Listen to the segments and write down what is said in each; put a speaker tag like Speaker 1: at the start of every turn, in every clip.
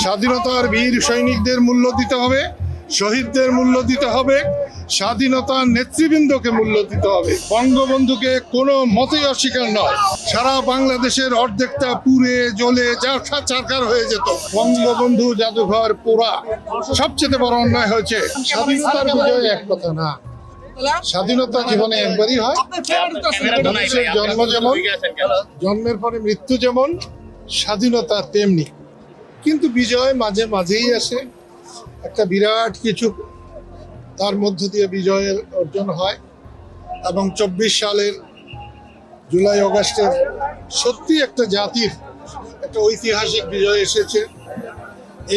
Speaker 1: স্বাধীনতার বীর সৈনিকদের মূল্য দিতে হবে, শহীদদের মূল্য দিতে হবে, স্বাধীনতার নেতৃবৃন্দকে মূল্য দিতে হবে। বঙ্গবন্ধুকে কোনো মতেই অস্বীকার নয়। সারা বাংলাদেশের অর্ধেকটা পুড়ে, জ্বলে, যা চারকার হয়ে যেত। বঙ্গবন্ধু জাদুঘর পোড়া সবচেয়ে বড় অন্যায় হয়েছে। স্বাধীনতার বিজয় এক কথা না। স্বাধীনতা জীবনে একবারই হয়। জন্ম যেমন, জন্মের পরে মৃত্যু যেমন, স্বাধীনতা তেমনি। কিন্তু বিজয় মাঝে মাঝেই আসে। একটা বিরাট কিছু তার মধ্য দিয়ে বিজয়ের অর্জন হয় এবং চব্বিশ সালের জুলাই অগাস্টের সত্যি একটা জাতির, একটা ঐতিহাসিক বিজয় এসেছে।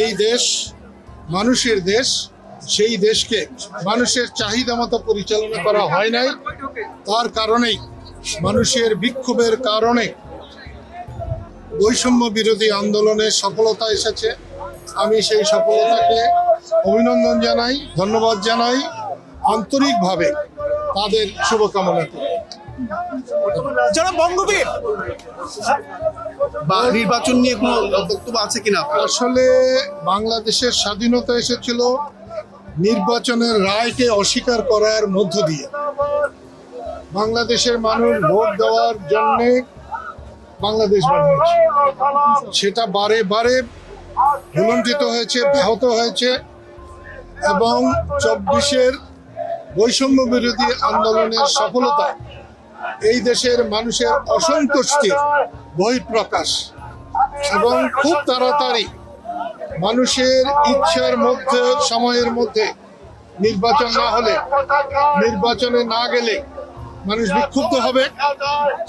Speaker 1: এই দেশ মানুষের দেশ, সেই দেশকে মানুষের চাহিদা মতো পরিচালনা করা হয় নাই। তার কারণেই মানুষের বিক্ষোভের কারণে বৈষম্য বিরোধী আন্দোলনের সফলতা এসেছে। আমি সেই সফলতাকে অভিনন্দন জানাই ধন্যবাদ জানাই। আন্তরিকভাবে তাদের শুভকামনা করি।
Speaker 2: যারা বঙ্গবীর
Speaker 3: বা নির্বাচন নিয়ে কোনো বক্তব্য আছে কিনা?
Speaker 1: আসলে বাংলাদেশের স্বাধীনতা এসেছিল নির্বাচনের রায়কে অস্বীকার করার মধ্য দিয়ে। বাংলাদেশের মানুষ ভোট দেওয়ার জন্য বাংলাদেশ বানিয়েছে। সেটা বারে বারে ভুলণ্ঠিত হয়েছে ব্যাহত হয়েছে এবং চব্বিশের বৈষম্য বিরোধী আন্দোলনের সফলতা এই দেশের মানুষের অসন্তুষ্টির বহিঃপ্রকাশ এবং খুব তাড়াতাড়ি মানুষের ইচ্ছার মধ্যে সময়ের মধ্যে নির্বাচন না হলে নির্বাচনে না গেলে মানুষ বিক্ষুব্ধ হবে।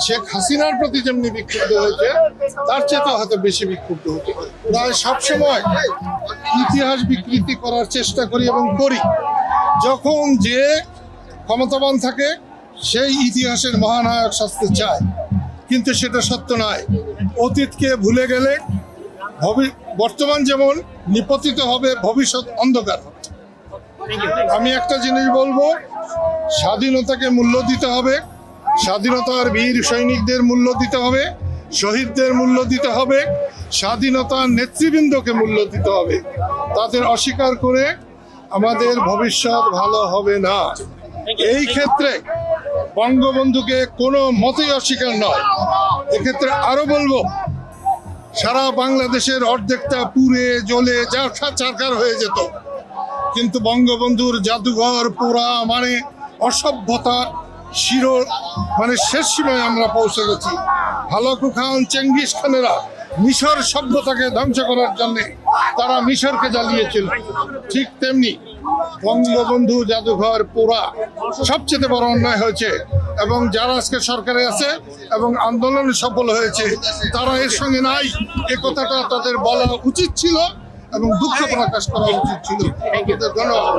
Speaker 1: শেখ হাসিনার প্রতি যেমনি বিক্ষুব্ধ হয়েছে, তার চেয়ে হয়তো বেশি বিক্ষুব্ধ হতে পারে প্রায় সবসময় ইতিহাস বিকৃতি করার চেষ্টা করি এবং করি। যখন যে ক্ষমতাবান থাকে, সেই ইতিহাসের মহানায়ক শাস্তি চায়। কিন্তু সেটা সত্য নয়। অতীতকে ভুলে গেলে ভবি- বর্তমান যেমন নিপতিত হবে, ভবিষ্যৎ অন্ধকার আমি একটা জিনিস বলব স্বাধীনতাকে মূল্য দিতে হবে, স্বাধীনতার বীর সৈনিকদের মূল্য দিতে হবে, শহীদদের মূল্য দিতে হবে, স্বাধীনতার নেতৃবৃন্দকে মূল্য দিতে হবে। তাদের অস্বীকার করে আমাদের ভবিষ্যৎ ভালো হবে না। এই ক্ষেত্রে বঙ্গবন্ধুকে কোনো মতেই অস্বীকার নয়। এক্ষেত্রে আরও বলব, সারা বাংলাদেশের অর্ধেকটা পুড়ে, জ্বলে, যা চারকার হয়ে যেত। কিন্তু বঙ্গবন্ধুর জাদুঘর পোড়া মানে অসভ্যতার শিরো মানে শেষ সীমায় আমরা পৌঁছে গেছি। হালাকু খান, চেঙ্গিস খানেরা মিশর সভ্যতাকে ধ্বংস করার জন্য তারা মিশরকে জ্বালিয়েছিল। ঠিক তেমনি বঙ্গবন্ধু জাদুঘর পোড়া সবচেয়ে বড় অন্যায় হয়েছে এবং যারা আজকে সরকারে আছে এবং আন্দোলনে সফল হয়েছে, তারা এর সঙ্গে নাই। এ কথাটা তাদের বলা উচিত ছিল এবং দুঃখ প্রকাশ করা উচিত ছিল। ধন্যবাদ।